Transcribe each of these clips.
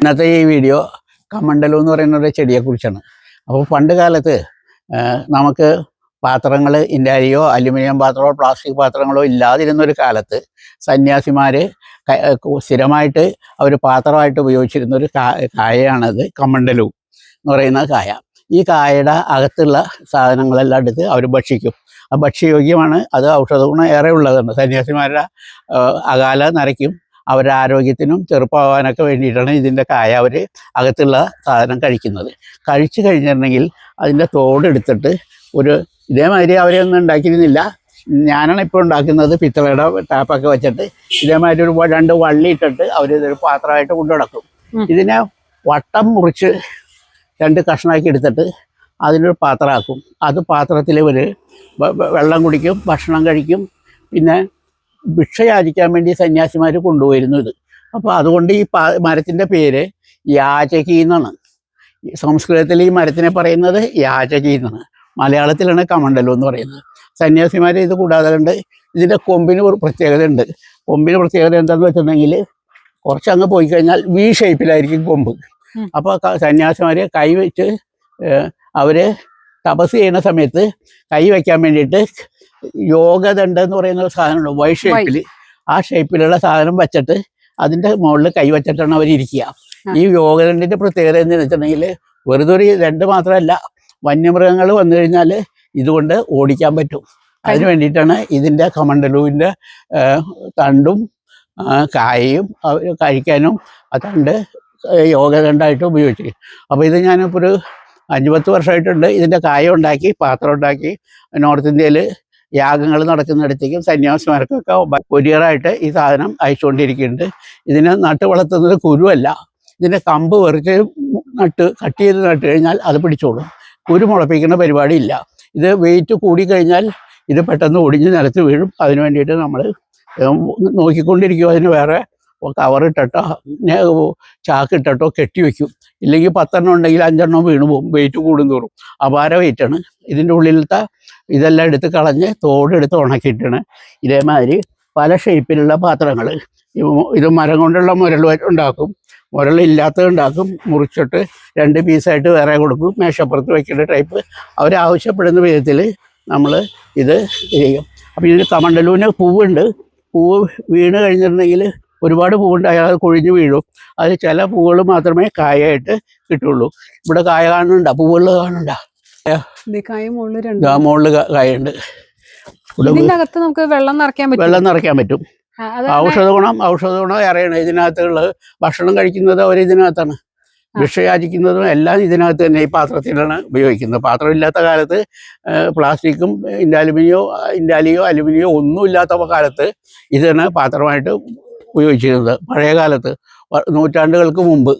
ഇന്നത്തെ ഈ വീഡിയോ കമണ്ടലു എന്ന് പറയുന്ന ഒരു ചെടിയെക്കുറിച്ചാണ്. അപ്പോൾ പണ്ട് കാലത്ത് നമുക്ക് പാത്രങ്ങൾ ഇൻഡാരിയോ അലുമിനിയം പാത്രമോ പ്ലാസ്റ്റിക് പാത്രങ്ങളോ ഇല്ലാതിരുന്നൊരു കാലത്ത് സന്യാസിമാർ സ്ഥിരമായിട്ട് അവർ പാത്രമായിട്ട് ഉപയോഗിച്ചിരുന്ന ഒരു കായയാണത് കമണ്ടലു എന്ന് പറയുന്ന കായ. ഈ കായയുടെ അകത്തുള്ള സാധനങ്ങളെല്ലാം എടുത്ത് അവർ ഭക്ഷിക്കും. ആ ഭക്ഷ്യയോഗ്യമാണ് അത് ഔഷധ ഗുണം ഏറെ ഉള്ളതാണ് സന്യാസിമാരുടെ അകാല നരയ്ക്കും അവരുടെ ആരോഗ്യത്തിനും ചെറുപ്പമാകാനൊക്കെ വേണ്ടിയിട്ടാണ് ഇതിന്റെ കായ അവർ അകത്തുള്ള സാധനം കഴിക്കുന്നത്. കഴിച്ചു കഴിഞ്ഞിട്ടുണ്ടെങ്കിൽ അതിന്റെ തോടെടുത്തിട്ട് ഒരു ഇതേമാതിരി അവരെയൊന്നും ഉണ്ടാക്കിയിരുന്നില്ല. ഞാനാണ് ഇപ്പോൾ ഉണ്ടാക്കുന്നത് പിത്തളയുടെ ടാപ്പൊക്കെ വെച്ചിട്ട് ഇതേമാതിരി ഒരു രണ്ട് വള്ളി ഇട്ടിട്ട് അവർ ഇതൊരു പാത്രമായിട്ട് കൊണ്ടു നടക്കും. ഇതിനെ വട്ടം മുറിച്ച് രണ്ട് കഷ്ണമാക്കി എടുത്തിട്ട് അതിനൊരു പാത്രമാക്കും. അത് പാത്രത്തിൽ ഇവർ വെള്ളം കുടിക്കും ഭക്ഷണം കഴിക്കും. പിന്നെ ഭിക്ഷ യാചിക്കാൻ വേണ്ടി സന്യാസിമാർ കൊണ്ടുപോയിരുന്നു ഇത്. അപ്പോൾ അതുകൊണ്ട് ഈ പാ മരത്തിന്റെ പേര് യാചകി എന്നാണ് സംസ്കൃതത്തിൽ ഈ മരത്തിനെ പറയുന്നത് യാചകി എന്നാണ് മലയാളത്തിലാണ് കമണ്ടലു എന്ന് പറയുന്നത്. സന്യാസിമാർ ഇത് കൂടാതെ കണ്ട് ഇതിന്റെ കൊമ്പിന് ഒരു പ്രത്യേകത ഉണ്ട്. കൊമ്പിന് പ്രത്യേകത എന്താണെന്ന് വെച്ചിട്ടുണ്ടെങ്കിൽ കുറച്ച് അങ്ങ് പോയി കഴിഞ്ഞാൽ വി ഷേപ്പിലായിരിക്കും കൊമ്പ്. അപ്പോൾ സന്യാസിമാർ കൈ വെച്ച് അവർ തപസ് ചെയ്യുന്ന സമയത്ത് കൈ വയ്ക്കാൻ വേണ്ടിയിട്ട് യോഗദണ്ഡ എന്ന് പറയുന്ന ഒരു സാധനമുണ്ട്. വൈ ഷേപ്പിൽ ആ ഷേപ്പിലുള്ള സാധനം വെച്ചിട്ട് അതിന്റെ മുകളിൽ കൈവച്ചിട്ടാണ് അവർ ഇരിക്കുക. ഈ യോഗദണ്ഡിന്റെ പ്രത്യേകത എന്ന് വെച്ചിട്ടുണ്ടെങ്കിൽ വെറുതെ ഒരു രണ്ട് മാത്രമല്ല വന്യമൃഗങ്ങൾ വന്നു കഴിഞ്ഞാൽ ഇതുകൊണ്ട് ഓടിക്കാൻ പറ്റും. അതിന് വേണ്ടിയിട്ടാണ് ഇതിന്റെ കമണ്ടലുവിന്റെ തണ്ടും കായയും കഴിക്കാനും ആ തണ്ട് യോഗദണ്ഡായിട്ട് ഉപയോഗിച്ചു. അപ്പോൾ ഇത് ഞാനിപ്പോൾ ഒരു അഞ്ച് പത്ത് വർഷമായിട്ടുണ്ട്. ഇതിന്റെ കായ ഉണ്ടാക്കി പാത്രം ഉണ്ടാക്കി നോർത്ത് ഇന്ത്യയിൽ യാഗങ്ങൾ നടക്കുന്നിടത്തേക്കും സന്യാസിമാർക്കൊക്കെ കൊരിയറായിട്ട് ഈ സാധനം അയച്ചുകൊണ്ടിരിക്കുന്നുണ്ട്. ഇതിനെ നട്ട് വളർത്തുന്നത് കുരുവല്ല. ഇതിന്റെ കമ്പ് വെറുതെ നട്ട് കട്ട് ചെയ്ത് നട്ട് കഴിഞ്ഞാൽ അത് പിടിച്ചോളും. കുരു മുളപ്പിക്കുന്ന പരിപാടിയില്ല. ഇത് വെയിറ്റ് കൂടിക്കഴിഞ്ഞാൽ ഇത് പെട്ടെന്ന് ഒടിഞ്ഞ് നിലത്ത് വീഴും. അതിന് വേണ്ടിയിട്ട് നമ്മൾ നോക്കിക്കൊണ്ടിരിക്കും. അതിന് വേറെ കവറിട്ടിട്ടോ ചാക്കിട്ടിട്ടോ കെട്ടി വെക്കും. ഇല്ലെങ്കിൽ പത്തെണ്ണം ഉണ്ടെങ്കിൽ അഞ്ചെണ്ണം വീണ് പോകും വെയിറ്റ് കൂടുന്തോറും. അപാര വെയിറ്റാണ്. ഇതിന്റെ ഉള്ളിലത്തെ ഇതെല്ലാം എടുത്ത് കളഞ്ഞ് തോടെടുത്ത് ഉണക്കിയിട്ടാണ് ഇതേമാതിരി പല ഷേപ്പിലുള്ള പാത്രങ്ങൾ ഇത് മരം കൊണ്ടുള്ള മുരൾ ഉണ്ടാക്കും. മുരളില്ലാത്തത് ഉണ്ടാക്കും. മുറിച്ചിട്ട് രണ്ട് പീസായിട്ട് വേറെ കൊടുക്കും. മേശപ്പുറത്ത് വയ്ക്കേണ്ട ടൈപ്പ് അവരാവശ്യപ്പെടുന്ന വിധത്തിൽ നമ്മൾ ഇത് ചെയ്യും. അപ്പോൾ ഇതിന് കമണ്ടലൂന് പൂവുണ്ട്. പൂവ് വീണ് കഴിഞ്ഞിട്ടുണ്ടെങ്കിൽ ഒരുപാട് പൂവുണ്ടായാൽ അത് കൊഴിഞ്ഞ് വീഴും. അതിൽ ചില പൂവുകൾ മാത്രമേ കായായിട്ട് കിട്ടുള്ളൂ. ഇവിടെ കായ കാണുന്നുണ്ടോ? പൂവുകൾ കാണുന്നുണ്ടോ? മുകളിൽ രണ്ട് ഇതാ മുകളിൽ കായുണ്ട്. ഇവിടെ ഇതിന്റെ നമുക്ക് വെള്ളം നിറയ്ക്കാൻ പറ്റും? വെള്ളം നിറയ്ക്കാൻ പറ്റും. ഔഷധ ഗുണം ഔഷധ ഗുണം ഏറെയാണ് ഇതിനകത്തുള്ള ഭക്ഷണം കഴിക്കുന്നത് അവർ ഇതിനകത്താണ്. വിഷയാചിക്കുന്നതും എല്ലാം ഇതിനകത്ത് തന്നെ ഈ പാത്രത്തിലാണ് ഉപയോഗിക്കുന്നത്. പാത്രമില്ലാത്ത കാലത്ത് പ്ലാസ്റ്റിക്കും ഇന്റെ അലുമിനിയോ ഇൻഡാലിയോ അലുമിനിയോ ഒന്നും ഇല്ലാത്ത കാലത്ത് ഇതാണ് പാത്രമായിട്ട് ഉപയോഗിച്ചിരുന്നത്. പഴയ കാലത്ത് നൂറ്റാണ്ടുകൾക്ക് മുമ്പ്.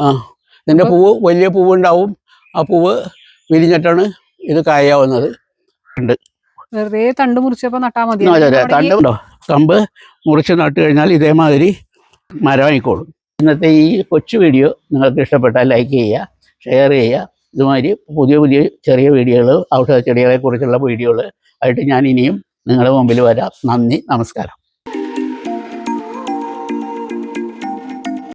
ആ, ഇതിന്റെ പൂവ് വലിയ പൂവ് ഉണ്ടാവും ആ പൂവ് വിരിഞ്ഞിട്ടാണ് ഇത് കായാവുന്നത്. വെറുതെ തണ്ട് മുറിച്ചപ്പോ നട്ടാ മതി. തണ്ട് ഉണ്ടോ? കമ്പ് മുറിച്ച് നട്ട് കഴിഞ്ഞാൽ ഇതേമാതിരി മരമായിക്കോളും ഇന്നത്തെ ഈ കൊച്ചു വീഡിയോ നിങ്ങൾക്ക് ഇഷ്ടപ്പെട്ടാൽ ലൈക്ക് ചെയ്യുക ഷെയർ ചെയ്യുക. ഇതുമാതിരി പുതിയ പുതിയ ചെറിയ വീഡിയോകൾ ഔഷധ ചെടികളെ കുറിച്ചുള്ള വീഡിയോകൾ ആയിട്ട് ഞാൻ ഇനിയും നിങ്ങളുടെ മുമ്പിൽ വരാം. നന്ദി നമസ്കാരം.